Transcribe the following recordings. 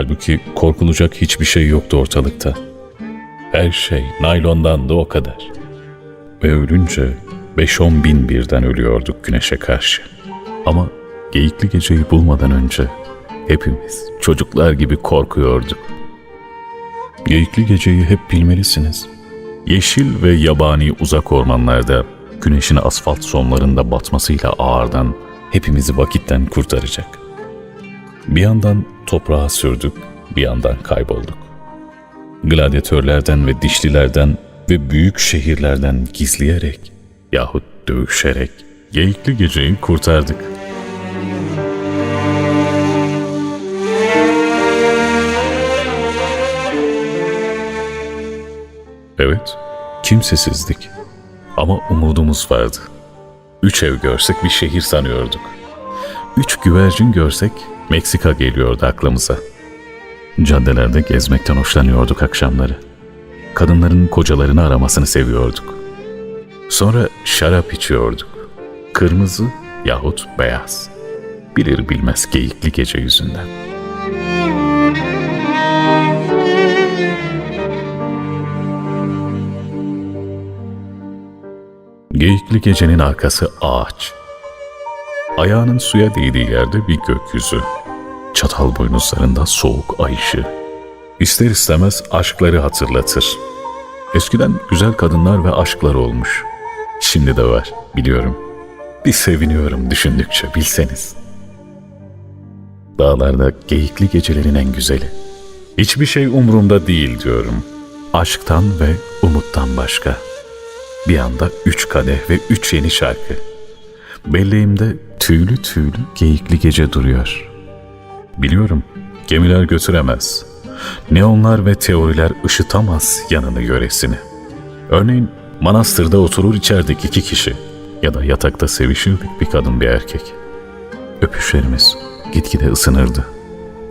Halbuki korkulacak hiçbir şey yoktu ortalıkta. Her şey naylondandı o kadar. Ve ölünce 5-10 bin birden ölüyorduk güneşe karşı. Ama geyikli geceyi bulmadan önce hepimiz çocuklar gibi korkuyorduk. Geyikli geceyi hep bilmelisiniz. Yeşil ve yabani uzak ormanlarda güneşin asfalt sonlarında batmasıyla ağırdan hepimizi vakitten kurtaracak. Bir yandan toprağa sürdük, bir yandan kaybolduk. Gladyatörlerden ve dişlilerden ve büyük şehirlerden gizleyerek yahut dövüşerek geyikli geceyi kurtardık. Evet, kimsesizdik. Ama umudumuz vardı. Üç ev görsek bir şehir sanıyorduk. Üç güvercin görsek Meksika geliyordu aklımıza. Caddelerde gezmekten hoşlanıyorduk akşamları. Kadınların kocalarını aramasını seviyorduk. Sonra şarap içiyorduk. Kırmızı yahut beyaz. Bilir bilmez geyikli gece yüzünden. Geyikli gecenin arkası ağaç. Ayağının suya değdiği yerde bir gökyüzü. Çatal boynuzlarında soğuk ay ışığı. İster istemez aşkları hatırlatır. Eskiden güzel kadınlar ve aşklar olmuş. Şimdi de var, biliyorum. Bir seviniyorum düşündükçe bilseniz. Dağlarda geyikli gecelerin en güzeli. Hiçbir şey umurumda değil diyorum. Aşktan ve umuttan başka. Bir anda üç kadeh ve üç yeni şarkı. Belleğimde tüylü tüylü geyikli gece duruyor. Biliyorum, gemiler götüremez. Neonlar ve teoriler ışıtamaz yanını yöresini. Örneğin manastırda oturur içerdik iki kişi ya da yatakta sevişirdik bir kadın bir erkek. Öpüşlerimiz gitgide ısınırdı.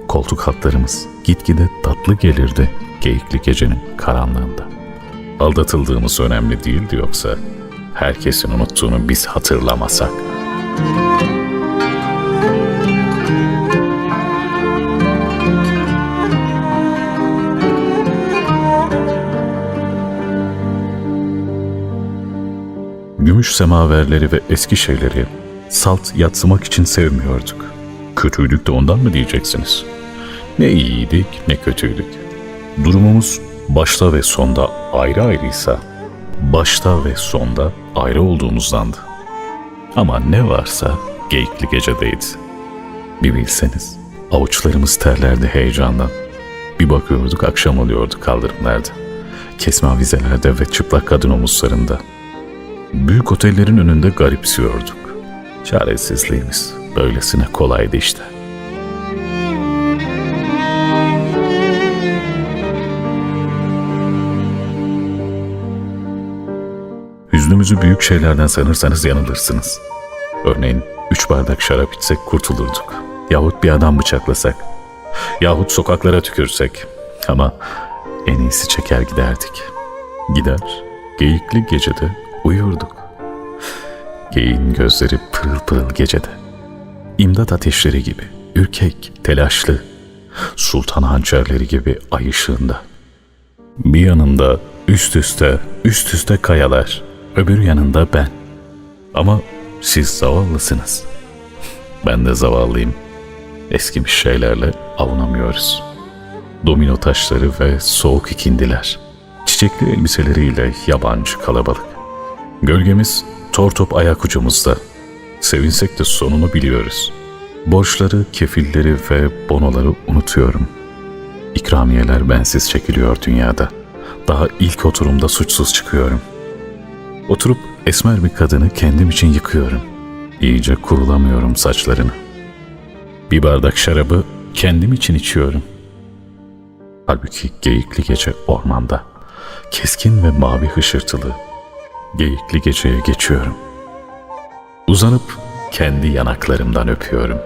Koltuk hatlarımız gitgide tatlı gelirdi geyikli gecenin karanlığında. Aldatıldığımız önemli değildi yoksa herkesin unuttuğunu biz hatırlamasak. Gümüş semaverleri ve eski şeyleri salt yatsımak için sevmiyorduk. Kötüydük de ondan mı diyeceksiniz? Ne iyiydik ne kötüydük. Durumumuz başta ve sonda ayrı ayrıysa, başta ve sonda ayrı olduğumuzdandı. Ama ne varsa geyikli gecedeydi. Bir bilseniz, avuçlarımız terlerdi heyecandan. Bir bakıyorduk akşam oluyordu kaldırımlarda. Kesme avizelerde ve çıplak kadın omuzlarında. Büyük otellerin önünde garipsiyorduk. Çaresizliğimiz böylesine kolaydı işte. Hüznümüzü büyük şeylerden sanırsanız yanılırsınız. Örneğin üç bardak şarap içsek kurtulurduk. Yahut bir adam bıçaklasak. Yahut sokaklara tükürsek. Ama en iyisi çeker giderdik. Gider, geyikli gecede uyurduk. Geyiğin gözleri pırıl pırıl gecede. İmdat ateşleri gibi, ürkek, telaşlı. Sultan hançerleri gibi ay ışığında. Bir yanında üst üste, üst üste kayalar. Öbür yanında ben. Ama siz zavallısınız. Ben de zavallıyım. Eskimiş şeylerle avunamıyoruz. Domino taşları ve soğuk ikindiler. Çiçekli elbiseleriyle yabancı kalabalık. Gölgemiz tor top ayak ucumuzda. Sevinsek de sonunu biliyoruz. Borçları, kefilleri ve bonoları unutuyorum. İkramiyeler bensiz çekiliyor dünyada. Daha ilk oturumda suçsuz çıkıyorum. Oturup esmer bir kadını kendim için yıkıyorum. İyice kurulamıyorum saçlarını. Bir bardak şarabı kendim için içiyorum. Halbuki geyikli gece ormanda. Keskin ve mavi hışırtılı. Geyikli geceye geçiyorum. Uzanıp kendi yanaklarımdan öpüyorum.